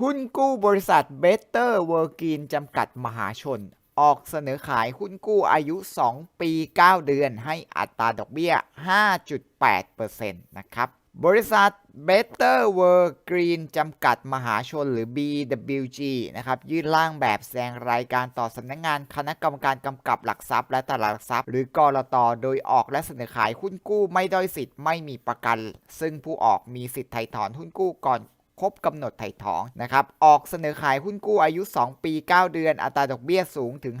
หุ้นกู้บริษัท Better World Green จำกัดมหาชน ออกเสนอขายหุ้นกู้อายุ 2 ปี 9 เดือน ให้อัตราดอกเบี้ย 5.8%นะครับ บริษัท Better World Green จำกัดมหาชนหรือ BWG นะครับ ยื่นร่างแบบแสดงรายการต่อสำนักงงานคณะกรรมการกำกับหลักทรัพย์และตลาดหลักทรัพย์ หรือกรตโดยออกและเสนอขายหุ้นกู้ไม่ด้อยสิทธิ์ไม่มีประกัน ซึ่งผู้ออกมีสิทธิ์ไถ่ถอนหุ้นกู้ก่อน ครบกำหนดไถ่ถอนนะครับออกเสนอขายหุ้นกู้อายุ 2 ปี 9 เดือน อัตราดอกเบี้ยสูงถึง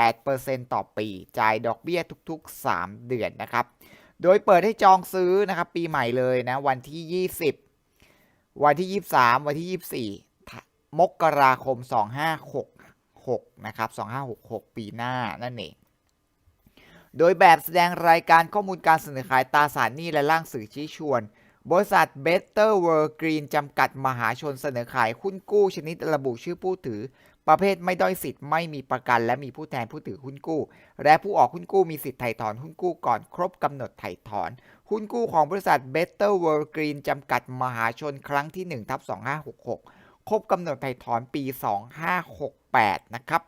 5.8%ต่อปี จ่ายดอกเบี้ยทุกๆ 3 เดือนนะครับ โดยเปิดให้จองซื้อนะครับปีใหม่เลยนะวันที่ 20 วันที่ 23 วันที่ 24 มกราคม 2566 นะครับ 2566 ปีหน้านั่นเองโดยแบบแสดงรายการข้อมูลการเสนอขายตราสารหนี้และร่างสื่อชี้ชวน บริษัท Better World Green จำกัดมหาชนเสนอขายหุ้นกู้ชนิดระบุชื่อผู้ถือ ประเภทไม่ด้อยสิทธิ์ไม่มีประกัน และมีผู้แทนผู้ถือหุ้นกู้ และผู้ออกหุ้นกู้มีสิทธิ์ไถ่ถอนหุ้นกู้ก่อนครบกำหนดไถ่ถอน หุ้นกู้ของบริษัท Better World Green จำกัดมหาชนครั้งที่1ทับ2566 ครบกำหนดไถ่ถอนปี 2568 นะครับ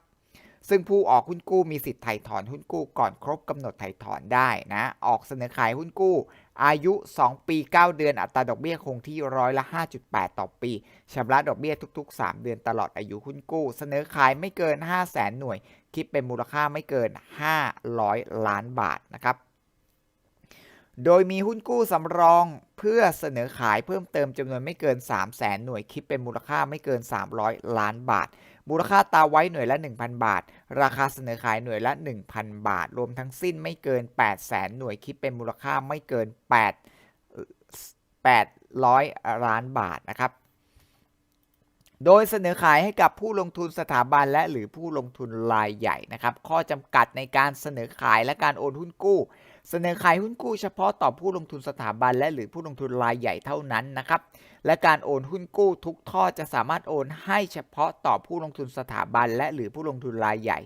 ซึ่งผู้ออกหุ้นกู้มีสิทธิ์ไถ่ถอนหุ้นกู้ก่อนครบกำหนดไถ่ถอนได้นะ ออกเสนอขายหุ้นกู้ อายุ 2 ปี 9 เดือนอัตราดอกเบี้ยคงที่ร้อยละ 5.8 ต่อปีชำระดอกเบี้ยทุก ๆ 3 เดือนตลอดอายุหุ้นกู้ เสนอขายไม่เกิน 5 0 0แสนหน่วย คิดเป็นมูลค่าไม่เกิน 500 ล้านบาทนะครับ โดยมีหุ้นกู้สำรองเพื่อเสนอขายเพิ่มเติมจำนวนไม่เกิน 3 0 0แสนหน่วยคิดเป็นมูลค่าไม่เกิน 300 ล้านบาท มูลค่าตาไว้หน่วยละ 1,000 บาท ราคาเสนอขายหน่วยละ 1,000 บาท รวมทั้งสิ้นไม่เกิน 8 0 0แสนหน่วยคิดเป็นมูลค่าไม่เกิน 8 800 ล้านบาทนะครับโดยเสนอขายให้กับผู้ลงทุนสถาบันและหรือผู้ลงทุนรายใหญ่นะครับ ข้อจำกัดในการเสนอขายและการโอนหุ้นกู้ เสนอขายหุ้นกู้เฉพาะต่อผู้ลงทุนสถาบันและหรือผู้ลงทุนรายใหญ่เท่านั้นนะครับ และการโอนหุ้นกู้ทุกท่อจะสามารถโอนให้เฉพาะต่อผู้ลงทุนสถาบัน และหรือผู้ลงทุนรายใหญ่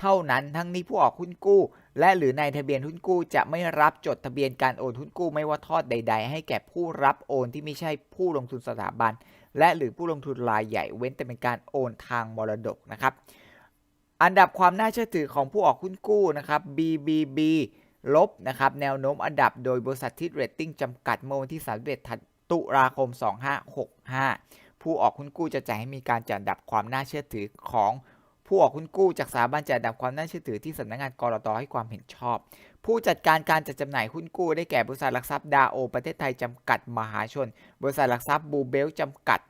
เท่านั้น ทั้งนี้ผู้ออกหุ้นกู้ และหรือนายทะเบียนหุ้นกู้จะไม่รับจดทะเบียนการโอนหุ้นกู้ไม่ว่าทอดใด ๆ ให้แก่ผู้รับโอนที่ไม่ใช่ผู้ลงทุนสถาบัน และหรือผู้ลงทุนรายใหญ่ เว้นแต่เป็นการโอนทางมรดกนะครับ อันดับความน่าเชื่อถือของผู้ออกหุ้นกู้นะครับ BBB ลบนะครับแนวโน้มอันดับโดยบริษัททิดเรตติ้งจำกัดเมื่อวันที่31ตุลาคม 2565 ผู้ออกหุ้นกู้จะจ่ายให้มีการจัดดับความน่าเชื่อถือของผู้ออกหุ้นกู้จากสถาบันจัดดับความน่าเชื่อถือที่สำนักงานกรตให้ความเห็นชอบ ผู้จัดการการจัดจำหน่ายหุ้นกู้ได้แก่บริษัทหลักทรัพย์ดาโอ ประเทศไทยจำกัดมหาชน บริษัทหลักทรัพย์บูเบลจำกัด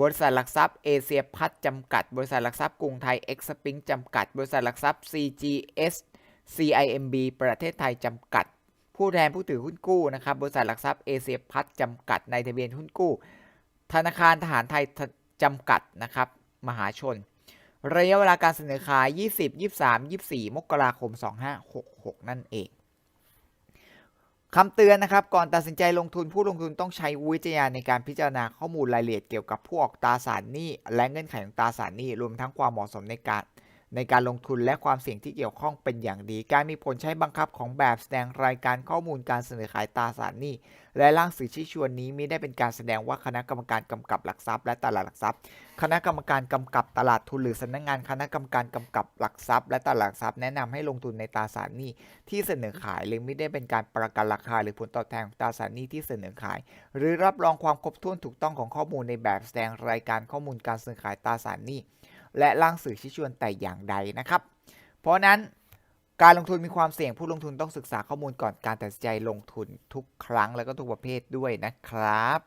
บริษัทหลักทรัพย์เอเชียพัฒน์จำกัด บริษัทหลักทรัพย์กรุงไทยเอ็กซ์ปิงจำกัด บริษัทหลักทรัพย์ CGS CIMB ประเทศไทยจำกัด ผู้แทนผู้ถือหุ้นกู้นะครับบริษัทหลักทรัพย์เอเชียพัฒน์จำกัดในทะเบียนหุ้นกู้ ธนาคารทหารไทยจำกัดนะครับมหาชน ระยะเวลาการเสนอขาย 20 23 24 มกราคม 2566 นั่นเองคำเตือนนะครับ ก่อนตัดสินใจลงทุนผู้ลงทุนต้องใช้วิจารณญาณในการพิจารณาข้อมูลรายละเอียดเกี่ยวกับผู้ออกตราสารหนี้และเงื่อนไขของตราสารหนี้รวมทั้งความเหมาะสมในการ ในการลงทุนและความเสี่ยงที่เกี่ยวข้องเป็นอย่างดี การมีผลใช้บังคับของแบบแสดงรายการข้อมูลการเสนอขายตราสารหนี้ และร่างสื่อชี้ชวนนี้มิได้เป็นการแสดงว่าคณะกรรมการกำกับหลักทรัพย์และตลาดหลักทรัพย์ คณะกรรมการกำกับตลาดทุนหรือสำนักงานคณะกรรมการกำกับหลักทรัพย์และตลาดหลักทรัพย์แนะนำให้ลงทุนในตราสารหนี้ที่เสนอขายหรือไม่ได้เป็นการประกันราคา หรือผลตอบแทนของตราสารหนี้ที่เสนอขาย หรือรับรองความครบถ้วนถูกต้องของข้อมูลในแบบแสดงรายการข้อมูลการเสนอขายตราสารหนี้ และร่างสื่อชี้ชวนแต่อย่างใดนะครับ เพราะนั้นการลงทุนมีความเสี่ยงผู้ลงทุนต้องศึกษาข้อมูลก่อนการตัดสินใจลงทุนทุกครั้งแล้วก็ทุกประเภทด้วยนะครับ